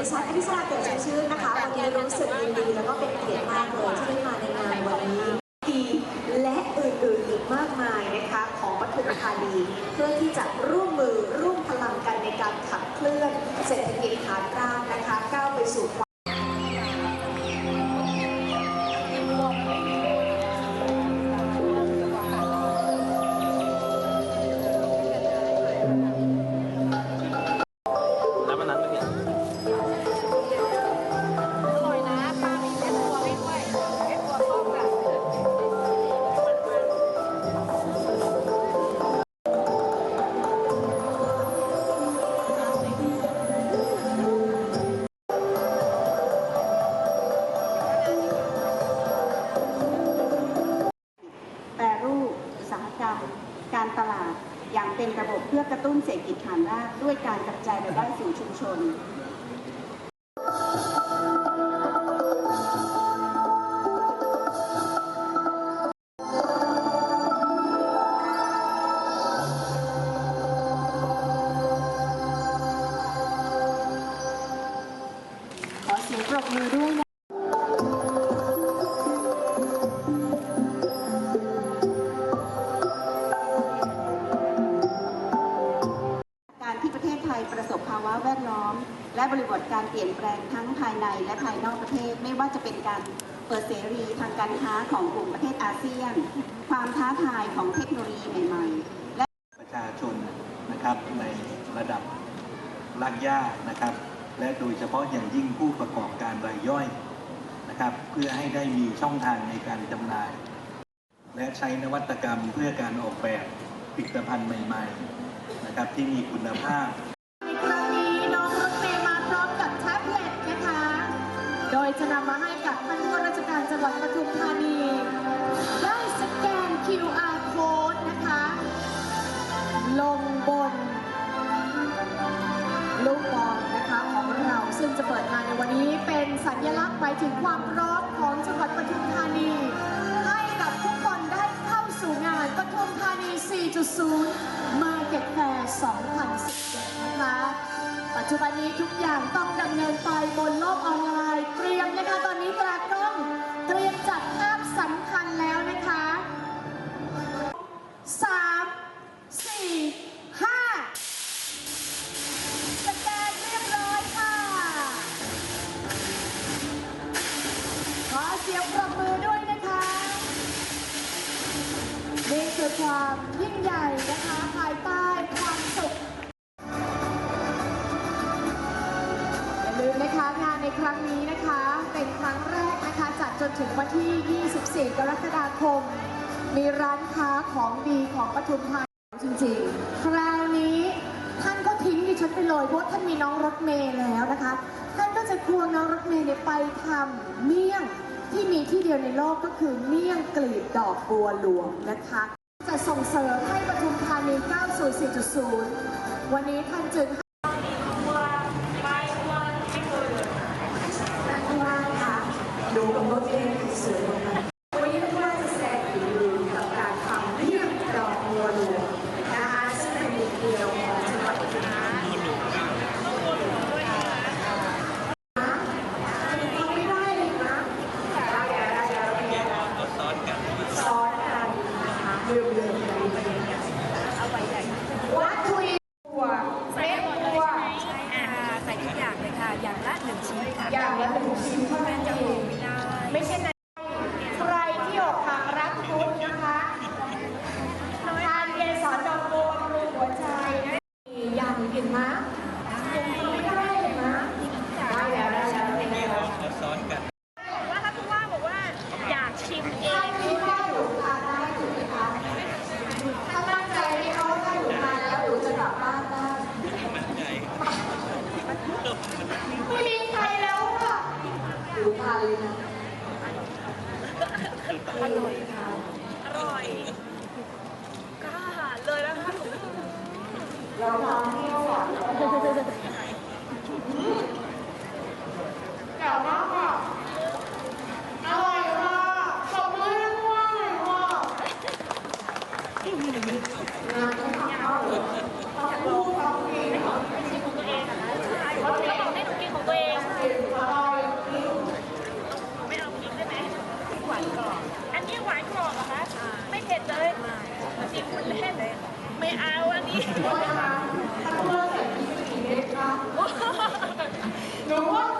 ดิฉันอภิชาเกิดชัยชื่นนะคะ วันนี้รู้สึกยินดี แล้วก็เป็นเกียรติมากเลยที่ได้มาในงานวันนี้ดีและอื่นๆอีกมากมายนะคะของปทุมธานีเพื่อที่จะร่วมมือร่วมพลังกันในการขับเคลื่อนเศรษฐกิจ พื่อกระตุ้นเศรษฐกิจฐานรากด้วยการกระจายรายได้สู่ชุมชนขอเสียงปรบมือด้วย ประเทศไทยประสบภาวะแวดล้อม และบริบทการเปลี่ยนแปลงทั้งภายในและภายนอกประเทศ ไม่ว่าจะเป็นการเปิดเสรีทางการค้าของกลุ่มประเทศอาเซียน ความท้าทายของเทคโนโลยีใหม่ๆ และประชาชนนะครับในระดับรากหญ้านะครับ และโดยเฉพาะอย่างยิ่งผู้ประกอบการรายย่อยนะครับเพื่อให้ได้มีช่องทางในการจำหน่าย และใช้นวัตกรรมเพื่อการออกแบบผลิตภัณฑ์ใหม่ ๆ นะครับที่มีคุณภาพ จะนำมาให้กับท่านผู้ว่าราชการจังหวัดปทุมธานี ได้สแกน QR code นะคะ ลงบน ลูกบอลนะคะของเราซึ่งจะเปิดงานในวันนี้เป็นสัญลักษณ์หมายถึงความพร้อมของจังหวัดปทุมธานี ให้กับทุกคนได้เข้าสู่งานปทุมธานี 4.0 Market Fair 2017นะคะปัจจุบันนี้ทุกอย่างต้องดำเนินไปบนโลกออนไลน์ รียมนะคะ ตอนนี้ตากล้องเตรียมจัดภาพสำคัญแล้วนะคะสามสี่ห้าสแกนเรียบร้อยค่ะ ขอเสียงปรบมือด้วยนะคะนี่คือความยิ่งใหญ่นะคะภายใต้ นะคะงานในครั้งนี้นะคะเป็นครั้งแรกนะคะจัดจนถึงวันที่ 24 กรกฎาคม มีร้านค้าของดีของปทุมธานีจริงๆ คราวนี้ท่านก็ทิ้งดิฉันไปเลยเพราะท่านมีน้องรถเมย์แล้วนะคะ ท่านก็จะควงน้องรถเมย์ไปทำเมี่ยงที่มีที่เดียวในโลกก็คือเมี่ยงกลีบดอกบัวหลวงนะคะ จะส่งเสริมให้ปทุมธานีก้าวสู่4.0 วันนี้ท่านจึง อยกล้าหาญเลยนะคะหนูเราพร้อเที่ยวหวาด็กมาค่ะอร่อยค่ะขอบมือให้พ่ออยค่ะงนต้องทำเอาทำลูกทำดีเป็นชิตของตัวเองอะนะเขาบอกให้หนูกินของตัวเองเอยไม่เอาพริกได้ไหมหวานกรอบอันนี้หวานกรอบเหรอคะ เผ็ดเลยจิ้มคุเล่นไม่เอาอันนี้หนูว่า